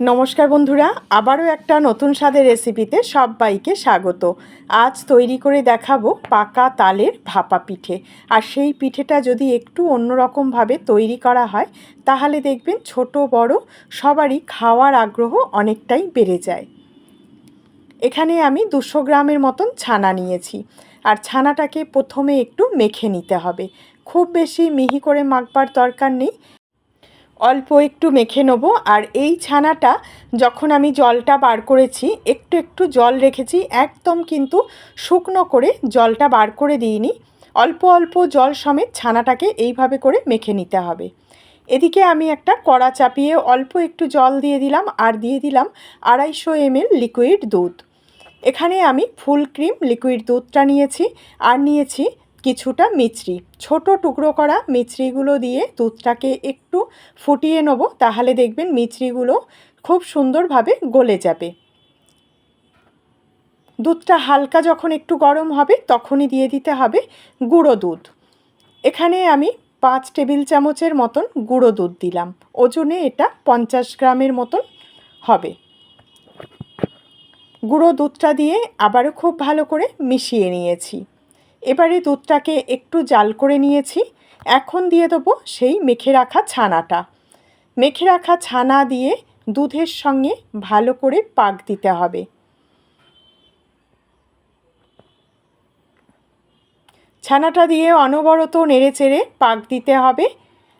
নমস্কার বন্ধুরা, আবারও একটা নতুন স্বাদের রেসিপিতে সবাইকে স্বাগত। আজ তৈরি করে দেখাবো পাকা তালের ভাপা পিঠে। আর সেই পিঠেটা যদি একটু অন্যরকমভাবে তৈরি করা হয়, তাহলে দেখবেন ছোট, বড়, সবারই খাওয়ার আগ্রহ অনেকটাই বেড়ে যায়। এখানে আমি দুশো গ্রামের মতন ছানা নিয়েছি। আর ছানাটাকে প্রথমে একটু মেখে নিতে হবে। খুব বেশি মিহি করে মাখবার দরকার নেই। অল্প একটু মেখে নেব। আর এই ছানাটা যখন আমি জলটা বার করেছি, একটু একটু জল রেখেছি, একদম কিন্তু শুকনো করে জলটা বার করে দিইনি। অল্প অল্প জল সমেত ছানাটাকে এইভাবে করে মেখে নিতে হবে। এদিকে আমি একটা কড়া চাপিয়ে অল্প একটু জল দিয়ে দিলাম আর দিয়ে দিলাম আড়াইশো এমএল লিকুইড দুধ। এখানে আমি ফুল ক্রিম লিকুইড দুধটা নিয়েছি আর নিয়েছি কিছুটা মিচড়ি ছোট টুকরো করা মিচড়িগুলো দিয়ে দুধটাকে একটু ফুটিয়ে নেব, তাহলে দেখবেন মিচড়িগুলো খুব সুন্দরভাবে গলে যাবে। দুধটা হালকা যখন একটু গরম হবে, তখনই দিয়ে দিতে হবে গুঁড়ো দুধ। এখানে আমি পাঁচ টেবিল চামচের মতন গুঁড়ো দুধ দিলাম। ওজনে এটা পঞ্চাশ গ্রামের মতন হবে। গুঁড়ো দুধটা দিয়ে আবারও খুব ভালো করে মিশিয়ে নিয়েছি। এবারে দুধটাকে একটু জাল করে নিয়েছি। এখন দিয়ে দেবো সেই মেখে রাখা ছানাটা। মেখে রাখা ছানা দিয়ে দুধের সঙ্গে ভালো করে পাক দিতে হবে। ছানাটা দিয়ে অনবরত নেড়ে চেড়ে পাক দিতে হবে।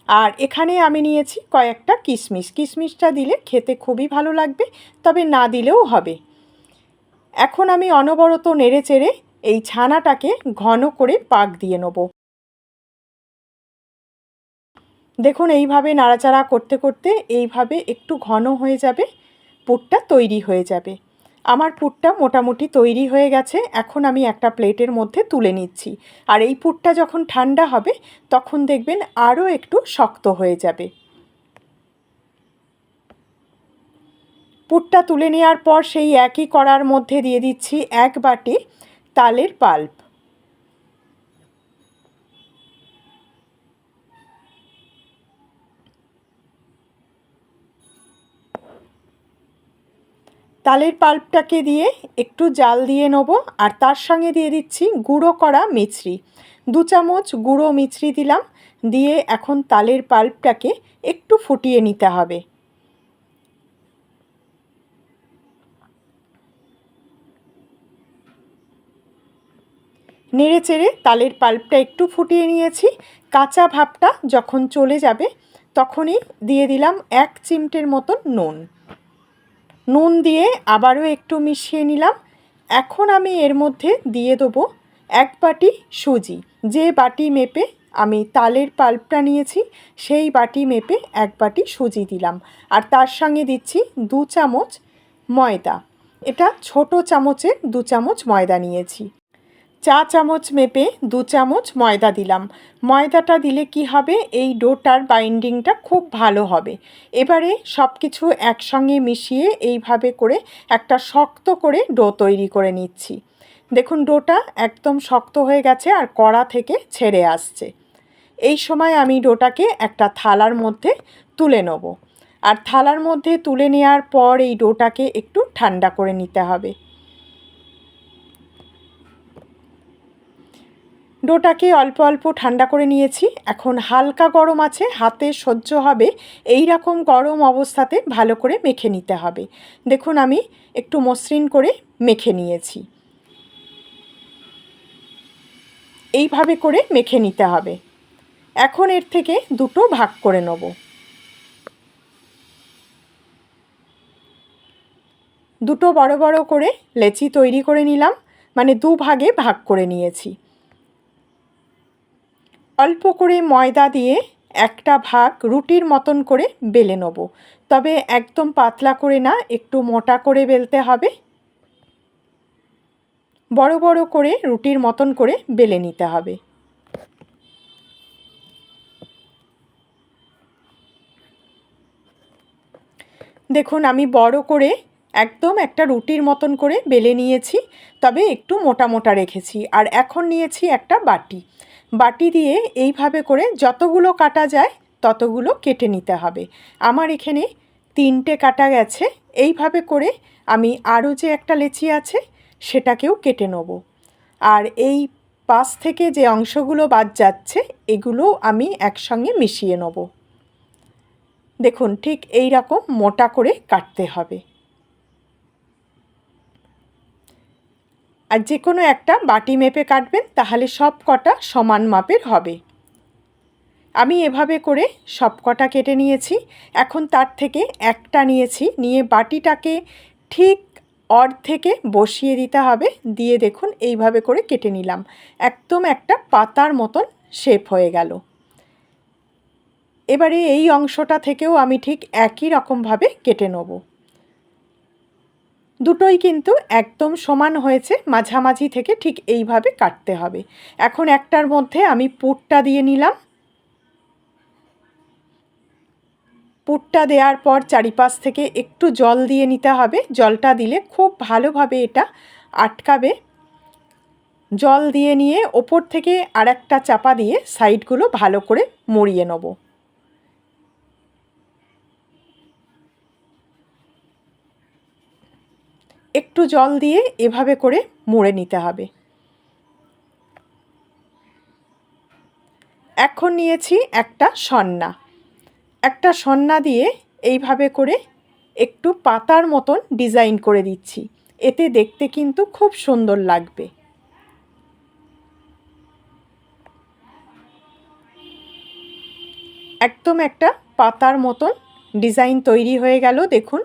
আর এখানে আমি নিয়েছি কয়েকটা কিশমিশ। কিশমিশটা দিলে খেতে খুবই ভালো লাগবে, তবে না দিলেও হবে। এখন আমি অনবরত নেড়ে চেড়ে এই ছানাটাকে ঘন করে পাক দিয়ে নেব। দেখুন, এইভাবে নাড়াচাড়া করতে করতে এইভাবে একটু ঘন হয়ে যাবে, পুরটা তৈরি হয়ে যাবে। আমার পুরটা মোটামুটি তৈরি হয়ে গেছে, এখন আমি একটা প্লেটের মধ্যে তুলে নিচ্ছি। আর এই পুরটা যখন ঠান্ডা হবে, তখন দেখবেন আরও একটু শক্ত হয়ে যাবে। পুরটা তুলে নেওয়ার পর সেই একই কড়ার মধ্যে দিয়ে দিচ্ছি এক বাটি তালের পাল্প। তালের পাল্পটাকে দিয়ে একটু জাল দিয়ে নেব, আর তার সঙ্গে দিয়ে দিচ্ছি গুঁড়ো করা মিছরি। দু চামচ গুঁড়ো মিছরি দিলাম, দিয়ে এখন তালের পাল্পটাকে একটু ফুটিয়ে নিতে হবে। নেড়ে চেড়ে তালের পাল্পটা একটু ফুটিয়ে নিয়েছি। কাঁচা ভাবটা যখন চলে যাবে, তখনই দিয়ে দিলাম এক চিমটের মতন নুন। নুন দিয়ে আবারও একটু মিশিয়ে নিলাম। এখন আমি এর মধ্যে দিয়ে দেবো এক বাটি সুজি। যে বাটি মেপে আমি তালের পাল্পটা নিয়েছি, সেই বাটি মেপে এক বাটি সুজি দিলাম। আর তার সঙ্গে দিচ্ছি দু চামচ ময়দা। এটা ছোট চামচে দু চামচ ময়দা নিয়েছি। চা চামচ মেপে দু চামচ ময়দা দিলাম। ময়দাটা দিলে কি হবে? এই ডোটার বাইন্ডিংটা খুব ভালো হবে। এবারে সব কিছু একসঙ্গে মিশিয়ে এইভাবে করে একটা শক্ত করে ডো তৈরি করে নিচ্ছি। দেখুন, ডোটা একদম শক্ত হয়ে গেছে আর কড়া থেকে ছেড়ে আসছে। এই সময় আমি ডোটাকে একটা থালার মধ্যে তুলে নেব। আর থালার মধ্যে তুলে নেওয়ার পর এই ডোটাকে একটু ঠান্ডা করে নিতে হবে। ডোটাকে অল্প অল্প ঠান্ডা করে নিয়েছি। এখন হালকা গরম আছে, হাতে সহ্য হবে। এই রকম গরম অবস্থাতে ভালো করে মেখে নিতে হবে। দেখুন আমি একটু মসৃণ করে মেখে নিয়েছি। এইভাবে করে মেখে নিতে হবে। এখন এর থেকে দুটো ভাগ করে নেব। দুটো বড় বড় করে লেচি তৈরি করে নিলাম। মানে দু ভাগে ভাগ করে নিয়েছি। অল্প করে ময়দা দিয়ে একটা ভাগ রুটির মতন করে বেলে নেব। তবে একদম পাতলা করে না, একটু মোটা করে বেলতে হবে। বড় বড় করে রুটির মতন করে বেলে নিতে হবে। দেখুন, আমি বড় করে একদম একটা রুটির মতন করে বেলে নিয়েছি, তবে একটু মোটা মোটা রেখেছি আর এখন নিয়েছি একটা বাটি। বাটি দিয়ে এইভাবে করে যতগুলো কাটা যায় ততগুলো কেটে নিতে হবে। আমার এখানে তিনটে কাটা গেছে, এইভাবে করে আমি আরও যে একটা লেচি আছে সেটাকেও কেটে নেব। আর এই পাশ থেকে যে অংশগুলো বাদ যাচ্ছে এগুলো আমি একসঙ্গে মিশিয়ে নেব। দেখুন ঠিক এই রকম মোটা করে কাটতে হবে। আর যে কোনো একটা বাটি মেপে কাটবেন, তাহলে সব কটা সমান মাপের হবে। আমি এভাবে করে সব কটা কেটে নিয়েছি। এখন তার থেকে একটা নিয়েছি। নিয়ে বাটিটাকে ঠিক অর্ধেকে বসিয়ে দিতে হবে। দিয়ে দেখুন, এইভাবে করে কেটে নিলাম। একদম একটা পাতার মতন শেপ হয়ে গেল। এবারে এই অংশটা থেকেও আমি ঠিক একই রকমভাবে কেটে নেব। দুটোই কিন্তু একদম সমান হয়েছে, মাঝামাঝি থেকে ঠিক এইভাবে কাটতে হবে। এখন একটার মধ্যে আমি পুরটা দিয়ে নিলাম। পুরটা দেওয়ার পর চারিপাশ থেকে একটু জল দিয়ে নিতে হবে। জলটা দিলে খুব ভালোভাবে এটা আটকাবে। জল দিয়ে নিয়ে ওপর থেকে আর একটা চাপা দিয়ে সাইডগুলো ভালো করে মরিয়ে নেব। একটু জল দিয়ে এভাবে করে মুড়ে নিতে হবে। এখন নিয়েছি একটা সন্না। একটা সন্না দিয়ে এইভাবে করে একটু পাতার মতন ডিজাইন করে দিচ্ছি। এতে দেখতে কিন্তু খুব সুন্দর লাগবে। একদম একটা পাতার মতন ডিজাইন তৈরি হয়ে গেল, দেখুন।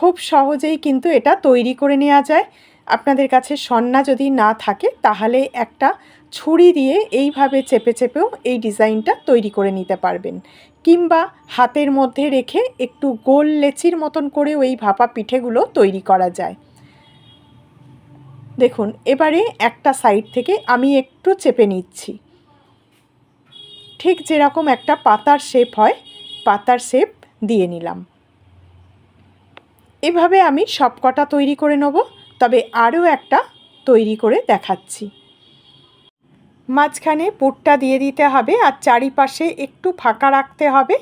খুব সহজেই কিন্তু এটা তৈরি করে নেওয়া যায়। আপনাদের কাছে সন্না যদি না থাকে, তাহলে একটা ছুরি দিয়ে এইভাবে চেপে চেপেও এই ডিজাইনটা তৈরি করে নিতে পারবেন। কিংবা হাতের মধ্যে রেখে একটু গোল লেচির মতন করেও এই ভাপা পিঠেগুলো তৈরি করা যায়। দেখুন, এবারে একটা সাইড থেকে আমি একটু চেপে নিচ্ছি। ঠিক যেরকম একটা পাতার শেপ হয়, পাতার শেপ দিয়ে নিলাম। এভাবে আমি সবকটা তৈরি করে নেব, তবে আরও একটা তৈরি করে দেখাচ্ছি। মাঝখানে পুরটা দিয়ে দিতে হবে আর চারিপাশে একটু ফাঁকা রাখতে হবে,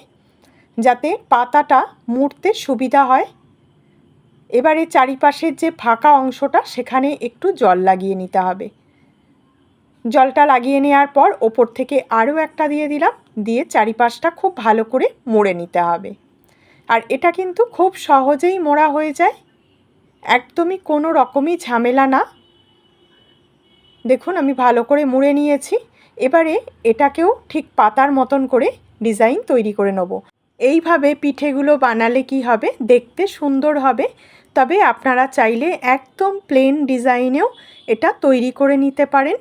যাতে পাতাটা মুড়তে সুবিধা হয়। এবারে চারিপাশের যে ফাঁকা অংশটা, সেখানে একটু জল লাগিয়ে নিতে হবে। জলটা লাগিয়ে নেওয়ার পর ওপর থেকে আরও একটা দিয়ে দিলাম, দিয়ে চারিপাশটা খুব ভালো করে মুড়ে নিতে হবে। আর এটা কিন্তু খুব সহজেই মোড়া হয়ে যায়। একদমই কোনো রকমই ঝামেলা না। দেখুন, আমি ভালো করে মুড়ে নিয়েছি। এবারে এটাকেও ঠিক পাতার মতন করে ডিজাইন তৈরি করে নেব। এইভাবে পিঠেগুলো বানালে কি হবে? দেখতে সুন্দর হবে। তবে আপনারা চাইলে একদম প্লেন ডিজাইনেও এটা তৈরি করে নিতে পারেন।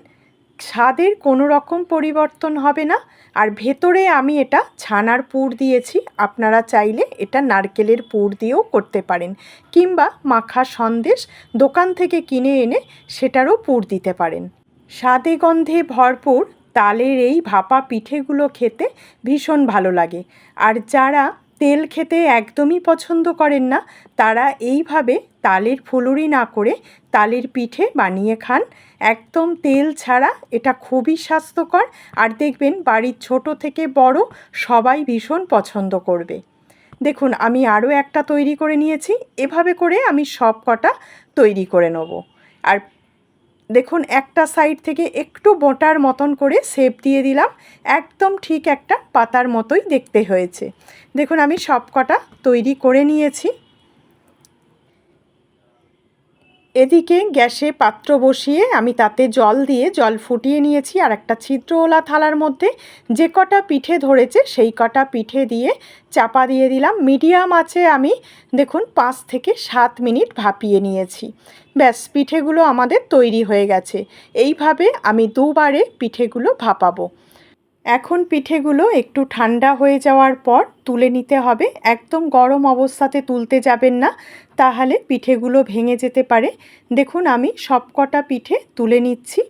স্বাদের কোনো রকম পরিবর্তন হবে না। আর ভেতরে আমি এটা ছানার পুর দিয়েছি। আপনারা চাইলে এটা নারকেলের পুর দিয়েও করতে পারেন। কিংবা মাখা সন্দেশ দোকান থেকে কিনে এনে সেটারও পুর দিতে পারেন। স্বাদে গন্ধে ভরপুর তালের এই ভাপা পিঠেগুলো খেতে ভীষণ ভালো লাগে। আর যারা তেল খেতে একদমই পছন্দ করেন না। তারা এইভাবে তালের ফুলুরি না করে তালের পিঠে বানিয়ে খান। একদম তেল ছাড়া এটা খুবই স্বাস্থ্যকর। আর দেখবেন বাড়ির ছোট থেকে বড় সবাই ভীষণ পছন্দ করবে। দেখুন, আমি আরও একটা তৈরি করে নিয়েছি। এভাবে করে আমি সব কটা তৈরি করে নেব। আর দেখুন, একটা সাইড থেকে একটু বোটার মতন করে সেপ দিয়ে দিলাম। একদম ঠিক একটা পাতার মতোই দেখতে হয়েছে। দেখুন, আমি সব কটা তৈরি করে নিয়েছি। এদিকে গ্যাসে পাত্র বসিয়ে আমি তাতে জল দিয়ে জল ফুটিয়ে নিয়েছি আর একটা ছিদ্রওয়ালা থালার মধ্যে যে কটা পিঠে ধরেছে সেই কটা পিঠে দিয়ে চাপা দিয়ে দিলাম। মিডিয়াম আছে আমি, দেখুন, পাঁচ থেকে সাত মিনিট ভাপিয়ে নিয়েছি। ব্যাস, পিঠেগুলো আমাদের তৈরি হয়ে গেছে। এইভাবে আমি দুবারে পিঠেগুলো ভাপাবো। এখন পিঠেগুলো একটু ঠান্ডা হয়ে যাওয়ার পর তুলে নিতে হবে। একদম গরম অবস্থাতে তুলতে যাবেন না, তাহলে পিঠেগুলো ভেঙে যেতে পারে। দেখুন, আমি সবকটা পিঠে তুলে নিচ্ছি।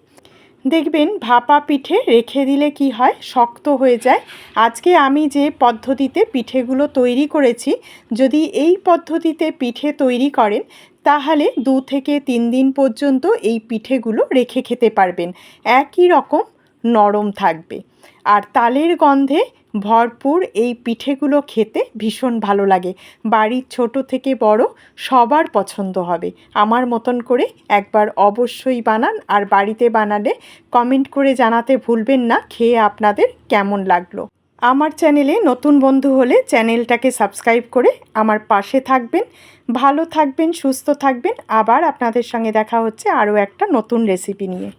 দেখবেন, ভাপা পিঠে রেখে দিলে কি হয়? শক্ত হয়ে যায়। আজকে আমি যে পদ্ধতিতে পিঠেগুলো তৈরি করেছি, যদি এই পদ্ধতিতে পিঠে তৈরি করেন, তাহলে দু থেকে তিন দিন পর্যন্ত এই পিঠেগুলো রেখে খেতে পারবেন। একই রকম নরম থাকবে। আর তালের গন্ধে ভরপুর এই পিঠেগুলো খেতে ভীষণ ভালো লাগে। বাড়ির ছোট থেকে বড় সবার পছন্দ হবে। আমার মতন করে একবার অবশ্যই বানান আর বাড়িতে বানালে কমেন্ট করে জানাতে ভুলবেন না, খেয়ে আপনাদের কেমন লাগল। আমার চ্যানেলে নতুন বন্ধু হলে চ্যানেলটাকে সাবস্ক্রাইব করে আমার পাশে থাকবেন। ভালো থাকবেন, সুস্থ থাকবেন। আবার আপনাদের সঙ্গে দেখা হচ্ছে আরও একটা নতুন রেসিপি নিয়ে।